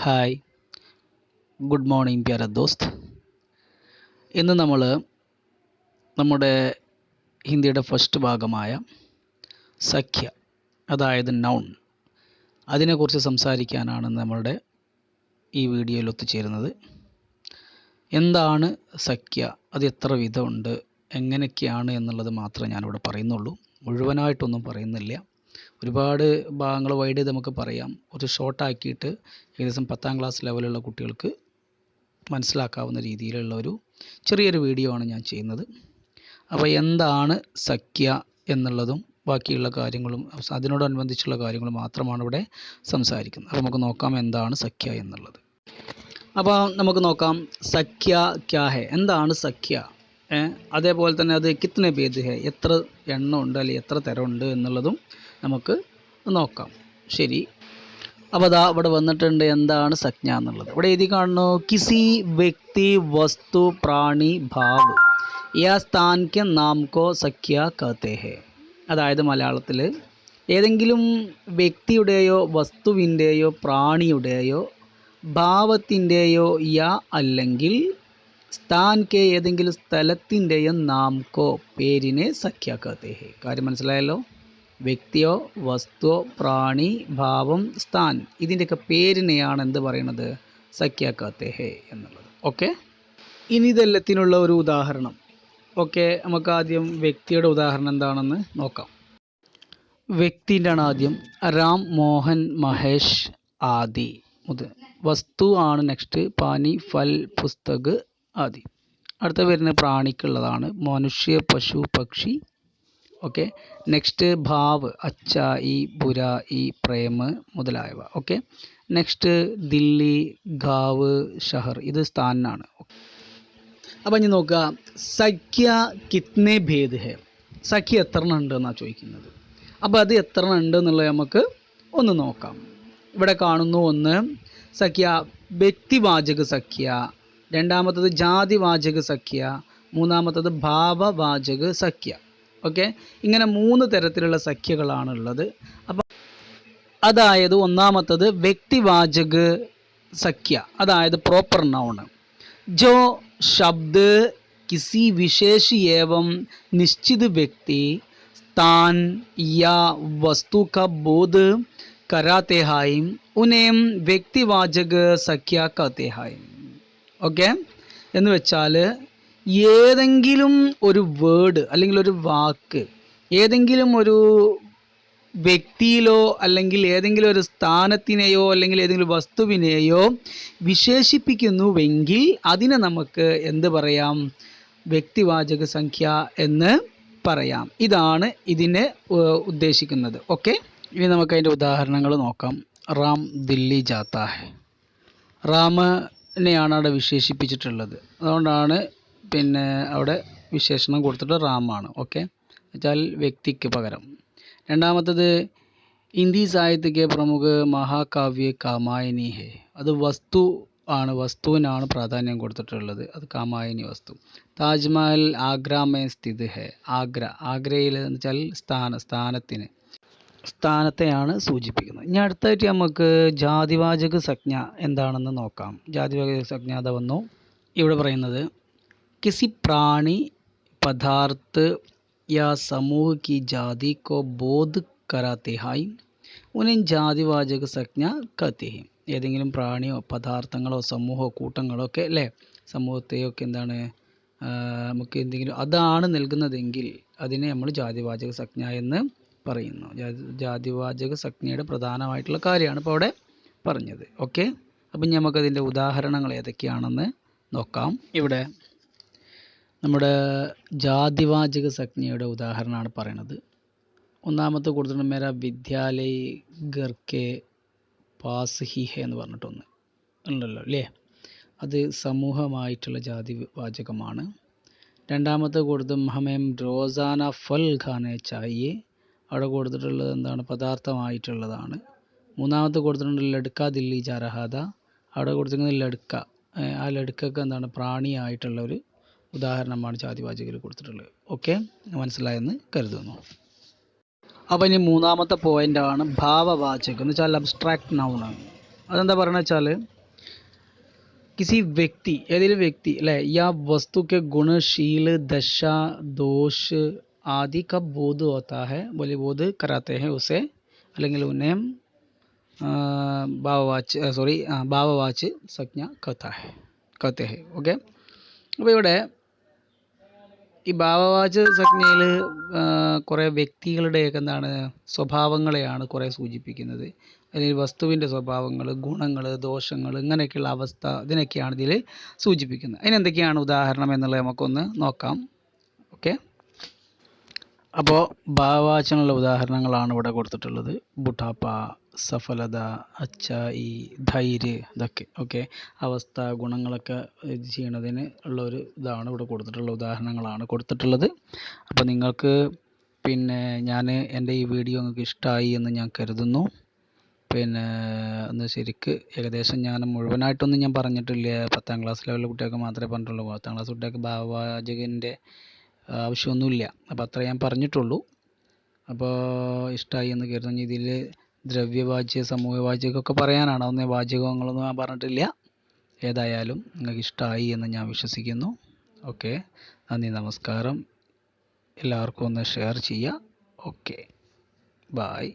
Hi. Good morning പ്യാര ദോസ്ത്. ഇന്ന് നമ്മൾ നമ്മുടെ ഹിന്ദിയുടെ ഫസ്റ്റ് ഭാഗമായ സഖ്യ അതായത് നൗൺ അതിനെക്കുറിച്ച് സംസാരിക്കാനാണ് നമ്മളുടെ ഈ വീഡിയോയിൽ ഒത്തുചേരുന്നത്. എന്താണ് സഖ്യ? അത് എത്ര വിധമുണ്ട്? എങ്ങനെയൊക്കെയാണ് എന്നുള്ളത് മാത്രമേ ഞാനിവിടെ പറയുന്നുള്ളൂ. മുഴുവനായിട്ടൊന്നും പറയുന്നില്ല. ഒരുപാട് ഭാഗങ്ങൾ വൈഡ് ചെയ്ത് നമുക്ക് പറയാം. ഒരു ഷോർട്ടാക്കിയിട്ട് ഏകദേശം പത്താം ക്ലാസ് ലെവലുള്ള കുട്ടികൾക്ക് മനസ്സിലാക്കാവുന്ന രീതിയിലുള്ള ഒരു ചെറിയൊരു വീഡിയോ ആണ് ഞാൻ ചെയ്യുന്നത്. അപ്പോൾ എന്താണ് സഖ്യ എന്നുള്ളതും ബാക്കിയുള്ള കാര്യങ്ങളും അതിനോടനുബന്ധിച്ചുള്ള കാര്യങ്ങൾ മാത്രമാണ് ഇവിടെ സംസാരിക്കുന്നത്. അപ്പോൾ നമുക്ക് നോക്കാം എന്താണ് സഖ്യ എന്നുള്ളത്. അപ്പോൾ നമുക്ക് നോക്കാം. സഖ്യ ക്യാ ഹെ? എന്താണ് സഖ്യ? അതേപോലെ തന്നെ അത് കിത്തനെ പേജ് ഹെ? എത്ര എണ്ണം ഉണ്ട് അല്ലെങ്കിൽ എത്ര തരമുണ്ട് എന്നുള്ളതും നമുക്ക് നോക്കാം. ശരി. അപ്പോൾ അതാ ഇവിടെ വന്നിട്ടുണ്ട് എന്താണ് സജ്ഞ എന്നുള്ളത്. ഇവിടെ എഴുതി കാണുന്നു കിസി വ്യക്തി വസ്തു പ്രാണി ഭാവ് യാ സ്ഥാൻ കെ നാം സഖ്യ കത്തെ അതായത് മലയാളത്തിൽ ഏതെങ്കിലും വ്യക്തിയുടെയോ വസ്തുവിന്റെയോ പ്രാണിയുടെയോ ഭാവത്തിന്റെയോ യ അല്ലെങ്കിൽ സ്ഥാൻ കെ ഏതെങ്കിലും സ്ഥലത്തിന്റെയോ നാംകോ പേരിനെ സഖ്യ ഹെ കാര്യം മനസ്സിലായല്ലോ? വ്യക്തിയോ വസ്തുവോ പ്രാണി ഭാവം സ്ഥാൻ ഇതിന്റെയൊക്കെ പേരിനെയാണ് എന്ത് പറയുന്നത്? സഖ്യാക്കാത്തെ എന്നുള്ളത്. ഓക്കെ? ഇനി ഇതെല്ലാത്തിനുള്ള ഒരു ഉദാഹരണം. ഓക്കെ നമുക്ക് ആദ്യം വ്യക്തിയുടെ ഉദാഹരണം എന്താണെന്ന് നോക്കാം. വ്യക്തിന്റെ ആണ് ആദ്യം രാം മോഹൻ മഹേഷ് ആദി മുതൽ. വസ്തു ആണ് നെക്സ്റ്റ് പാനി ഫൽ പുസ്തക് ആദി. അടുത്ത വരുന്ന പ്രാണിക്കുള്ളതാണ്. മനുഷ്യ പശു പക്ഷി ഓക്കെ? നെക്സ്റ്റ് ഭാവ് ബുര ബുരായി പ്രേമ് മുതലായവ. ഓക്കെ? നെക്സ്റ്റ് ദില്ലി ഗാവ് ഷഹർ ഇത് സ്ഥാനാണ്. അപ്പം ഇനി നോക്കുക സഖ്യ കിത്നെ ഭേദ് ഹെ. സഖ്യ എത്ര ഉണ്ട് എന്നാണ് ചോദിക്കുന്നത്. അപ്പോൾ അത് എത്ര ഉണ്ട് എന്നുള്ളത് നമുക്ക് ഒന്ന് നോക്കാം. ഇവിടെ കാണുന്നു ഒന്ന് സഖ്യ വ്യക്തിവാചക സഖ്യ രണ്ടാമത്തത് ജാതിവാചക സഖ്യ മൂന്നാമത്തത് ഭാവവാചക സഖ്യ. ഓക്കെ? ഇങ്ങനെ മൂന്ന് തരത്തിലുള്ള സഖ്യകളാണ് ഉള്ളത് അപ്പം അതായത് ഒന്നാമത്തത് വ്യക്തിവാചക സഖ്യ അതായത് പ്രോപ്പർ നൗണ് ജോ ശബ്ദ് കിസി വിശേഷി ഏവം നിശ്ചിത് വ്യക്തി താൻ യാ വസ്തു ക ബോധ് കരാത്തെഹായും ഉനേം വ്യക്തിവാചക സഖ്യ കത്തെഹായും ഓക്കെ? എന്ന് വെച്ചാൽ ഏതെങ്കിലും ഒരു വേർഡ് അല്ലെങ്കിൽ ഒരു വാക്ക് ഏതെങ്കിലും ഒരു വ്യക്തിയിലോ അല്ലെങ്കിൽ ഏതെങ്കിലും ഒരു സ്ഥാനത്തിനെയോ അല്ലെങ്കിൽ ഏതെങ്കിലും വസ്തുവിനെയോ വിശേഷിപ്പിക്കുന്നുവെങ്കിൽ അതിനെ നമുക്ക് എന്ത് പറയാം? വ്യക്തിവാചക സംഖ്യ എന്ന് പറയാം. ഇതാണ് ഇതിനെ ഉദ്ദേശിക്കുന്നത്. ഓക്കെ? ഇനി നമുക്ക് അതിന്റെ ഉദാഹരണങ്ങൾ നോക്കാം. റാം ദില്ലി ജാത്ത റാമിനെയാണ് അവിടെ വിശേഷിപ്പിച്ചിട്ടുള്ളത്. അതുകൊണ്ടാണ് പിന്നെ അവിടെ വിശേഷണം കൊടുത്തിട്ട് റാമാണ് ഓക്കെ എന്നുവെച്ചാൽ വ്യക്തിക്ക് പകരം. രണ്ടാമത്തത് ഹിന്ദി സാഹിത്യ പ്രമുഖ മഹാകാവ്യ കാമായനി ഹേ. അത് വസ്തു ആണ് വസ്തുവിനാണ് പ്രാധാന്യം കൊടുത്തിട്ടുള്ളത്. അത് കാമായനി വസ്തു. താജ്മഹൽ ആഗ്രാമേ സ്ഥിതി ഹെ. ആഗ്ര ആഗ്രയിൽ എന്ന് വെച്ചാൽ സ്ഥാന സ്ഥാനത്തിന്. സ്ഥാനത്തെയാണ് സൂചിപ്പിക്കുന്നത്. ഇനി അടുത്തായിട്ട് നമുക്ക് ജാതിവാചക സംജ്ഞ എന്താണെന്ന് നോക്കാം. ജാതിവാചക സംജ്ഞ അത വന്നു. ഇവിടെ പറയുന്നത് കിസി പ്രാണി പദാർത്ഥ या समूह की जाति को बोध कराते हैं उन्हें ജാതിവാചക സംജ്ഞ कहते हैं ഏതെങ്കിലും പ്രാണിയോ പദാർത്ഥങ്ങളോ സമൂഹമോ കൂട്ടങ്ങളോ ഒക്കെ അല്ലേ സമൂഹത്തെയൊക്കെ എന്താണ് ആ, നമുക്ക് എന്തെങ്കിലും അതാണ് നൽകുന്നതെങ്കിൽ അതിനെ നമ്മൾ ജാതിവാചക സംജ്ഞ എന്ന് പറയുന്നു ജാതി ജാതിവാചക സംജ്ഞയുടെ പ്രധാനമായിട്ടുള്ള കാര്യമാണ് ഇപ്പോൾ അവിടെ പറഞ്ഞത് ഓക്കെ അപ്പം ഇനി നമുക്കതിൻ്റെ ഉദാഹരണങ്ങൾ ഏതൊക്കെയാണെന്ന് നോക്കാം ഇവിടെ നമ്മുടെ ജാതിവാചക സംജ്ഞയുടെ ഉദാഹരണമാണ് പറയണത് ഒന്നാമത്തെ കൊടുത്തിട്ടുണ്ട് മേര വിദ്യാലയ ഗർക്കെ പാസ് ഹി ഹെ എന്ന് പറഞ്ഞിട്ടൊന്ന് ഉണ്ടല്ലോ അല്ലേ? അത് സമൂഹമായിട്ടുള്ള ജാതി വാചകമാണ് രണ്ടാമത്തെ കൊടുത്ത് മഹമേം റോസാന ഫൽ ഖാനെ ചായേ. അവിടെ കൊടുത്തിട്ടുള്ളത് എന്താണ്? പദാർത്ഥമായിട്ടുള്ളതാണ്. മൂന്നാമത്തെ കൊടുത്തിട്ടുണ്ട് ലഡ്ക ദില്ലി ജാരഹാദ. അവിടെ കൊടുത്തിരിക്കുന്നത് ലഡ്ക. ആ ലഡ്ക്കൊക്കെ എന്താണ്? പ്രാണിയായിട്ടുള്ള ഒരു ഉദാഹരണമാണ് ജാതിവാചകർ കൊടുത്തിട്ടുള്ളത് ഓക്കെ മനസ്സിലായെന്ന് കരുതുന്നു അപ്പോൾ ഇനി മൂന്നാമത്തെ പോയിൻ്റാണ് ഭാവവാചകം എന്ന് വെച്ചാൽ അബ്സ്ട്രാക്ട് നൗൺ അതെന്താ പറയണ വെച്ചാൽ किसी व्यक्ति ഏതെങ്കിലും വ്യക്തി അല്ലേ या वस्तु के गुणशील दशा दोष आदि का बोध होता है बोले बोध कराते हैं उसे അല്ലെങ്കിൽ उन्हें ഭാവവാച്ച് സോറി ഭാവവാച്ച് സംജ്ഞ കഥ ഹെ കഥ ഹെ ഓക്കെ അപ്പോൾ ഇവിടെ ഈ ഭാവവാച സംജ്ഞയിൽ കുറേ വ്യക്തികളുടെയൊക്കെ എന്താണ് സ്വഭാവങ്ങളെയാണ് കുറേ സൂചിപ്പിക്കുന്നത്. അല്ലെങ്കിൽ വസ്തുവിന്റെ സ്വഭാവങ്ങൾ ഗുണങ്ങൾ ദോഷങ്ങൾ ഇങ്ങനെയൊക്കെയുള്ള അവസ്ഥ ഇതിനൊക്കെയാണ് ഇതിൽ സൂചിപ്പിക്കുന്നത്. അതിനെന്തൊക്കെയാണ് ഉദാഹരണം എന്നുള്ളത് നമുക്കൊന്ന് നോക്കാം. ഓക്കെ. അപ്പോൾ ഭാവവാചനുള്ള ഉദാഹരണങ്ങളാണ് ഇവിടെ കൊടുത്തിട്ടുള്ളത്. ബുട്ടാപ്പ സഫലത അച്ചായി ധൈര്യ ഇതൊക്കെ ഓക്കെ അവസ്ഥ ഗുണങ്ങളൊക്കെ ഇത് ചെയ്യണതിന് ഉള്ള ഒരു ഇതാണ് ഇവിടെ കൊടുത്തിട്ടുള്ള ഉദാഹരണങ്ങളാണ് കൊടുത്തിട്ടുള്ളത്. അപ്പോൾ നിങ്ങൾക്ക് പിന്നെ ഞാൻ എന്റെ ഈ വീഡിയോ നിങ്ങൾക്ക് ഇഷ്ടമായി എന്ന് ഞാൻ കരുതുന്നു. പിന്നെ ഒന്ന് ശരിക്ക് ഏകദേശം ഞാൻ മുഴുവനായിട്ടൊന്നും ഞാൻ പറഞ്ഞിട്ടില്ല. പത്താം ക്ലാസ് ലെവലിലെ കുട്ടികൾക്ക് മാത്രമേ പറഞ്ഞിട്ടുള്ളൂ. പത്താം ക്ലാസ് കുട്ടികൾക്ക് ഭാവവാചകന്റെ ആവശ്യമൊന്നുമില്ല. അപ്പോൾ അത്ര ഞാൻ പറഞ്ഞിട്ടുള്ളൂ. അപ്പോൾ ഇഷ്ടമായി എന്ന് കരുതുന്നു. ഇതിൽ ദ്രവ്യവാച്യ സമൂഹവാച്യമൊക്കെ പറയാനാണ്. അതൊന്നും വാചകങ്ങളൊന്നും ഞാൻ പറഞ്ഞിട്ടില്ല. ഏതായാലും നിങ്ങൾക്ക് ഇഷ്ടമായി എന്ന് ഞാൻ വിശ്വസിക്കുന്നു. ഓക്കെ. നന്ദി നമസ്കാരം. എല്ലാവർക്കും ഒന്ന് ഷെയർ ചെയ്യുക. ഓക്കെ. ബായ്.